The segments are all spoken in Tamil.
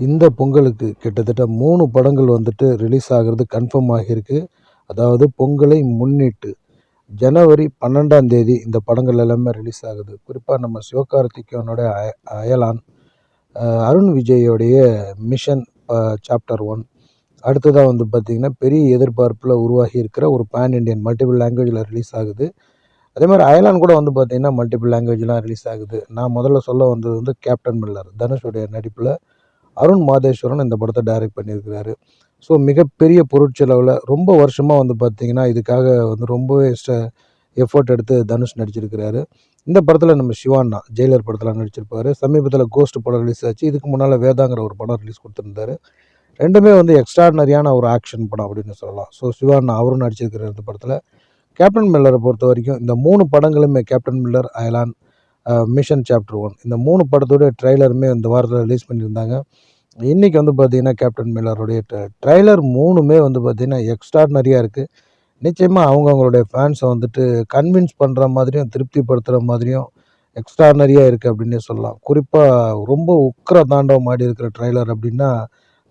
இந்த பொங்கலுக்கு கிட்டத்தட்ட மூணு படங்கள் வந்துட்டு ரிலீஸ் ஆகிறது கன்ஃபார்ம் ஆகியிருக்கு. அதாவது பொங்கலை முன்னிட்டு ஜனவரி பன்னெண்டாம் தேதி இந்த படங்கள் எல்லாமே ரிலீஸ் ஆகுது. குறிப்பாக நம்ம சிவகார்த்திகேயனோட அய அயலான் அருண் விஜயோடைய மிஷன் சாப்டர் ஒன் அடுத்ததாக வந்து பார்த்திங்கன்னா பெரிய எதிர்பார்ப்பில் உருவாகி இருக்கிற ஒரு பேன் இண்டியன் மல்டிபிள் லாங்குவேஜில் ரிலீஸ் ஆகுது. அதே மாதிரி அயலான் கூட வந்து பார்த்திங்கன்னா மல்டிபிள் லாங்குவேஜ்லாம் ரிலீஸ் ஆகுது. நான் முதல்ல சொல்ல வந்தது வந்து கேப்டன் மில்லர் தனுஷுடைய நடிப்பில். அருண் மாதேஸ்வரன் இந்த படத்தை டைரக்ட் பண்ணியிருக்கிறாரு. ஸோ மிகப்பெரிய பொருட்செலவில் ரொம்ப வருஷமாக வந்து பார்த்திங்கன்னா இதுக்காக வந்து ரொம்பவே எஃபோர்ட் எடுத்து தனுஷ் நடிச்சிருக்கிறாரு. இந்த படத்தில் நம்ம சிவாண்ணா ஜெயிலர் படத்தில் நடிச்சிருப்பாரு. சமீபத்தில் கோஸ்ட் படம் ரிலீஸ் ஆச்சு. இதுக்கு முன்னால் வேதாங்கிற ஒரு படம் ரிலீஸ் கொடுத்துருந்தாரு. ரெண்டுமே வந்து எக்ஸ்ட்ராடனரியான ஒரு ஆக்ஷன் படம் அப்படின்னு சொல்லலாம். ஸோ சிவாண்ணா அவரும் நடிச்சிருக்கிற இந்த படத்தில். கேப்டன் மில்லரை பொறுத்த வரைக்கும் இந்த மூணு படங்களுமே captain miller Ayalaan mission chapter one இந்த மூணு படத்தோட ட்ரெய்லருமே இந்த வாரத்தில் ரிலீஸ் பண்ணியிருந்தாங்க. இன்றைக்கி வந்து பார்த்திங்கன்னா கேப்டன் மில்லருடைய ட்ரெய்லர் மூணுமே வந்து பார்த்திங்கன்னா எக்ஸ்ட்ராடனரியாக இருக்குது நிச்சயமாக அவங்கவுங்களுடைய ஃபேன்ஸை வந்துட்டு கன்வின்ஸ் பண்ணுற மாதிரியும் திருப்திப்படுத்துகிற மாதிரியும் எக்ஸ்ட்ராடனரியாக இருக்குது அப்படின்னே சொல்லலாம். குறிப்பாக ரொம்ப உக்கர தாண்டவம் ஆடி இருக்கிற ட்ரைலர் அப்படின்னா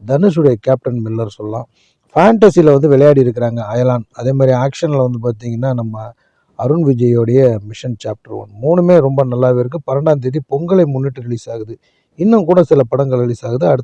தனுஷுடைய கேப்டன் மில்லர் சொல்லலாம். ஃபேண்டசியில் வந்து விளையாடி இருக்கிறாங்க அயலான் அதே மாதிரி ஆக்ஷனில் வந்து பார்த்திங்கன்னா நம்ம அருண் விஜயோடைய மிஷன் சாப்டர் ஒன் மூணுமே ரொம்ப நல்லாவே இருக்குது பன்னெண்டாம் தேதி பொங்கலை முன்னிட்டு ரிலீஸ் ஆகுது. இன்னும் கூட சில படங்கள் ரிலீஸ் ஆகுது. அடுத்து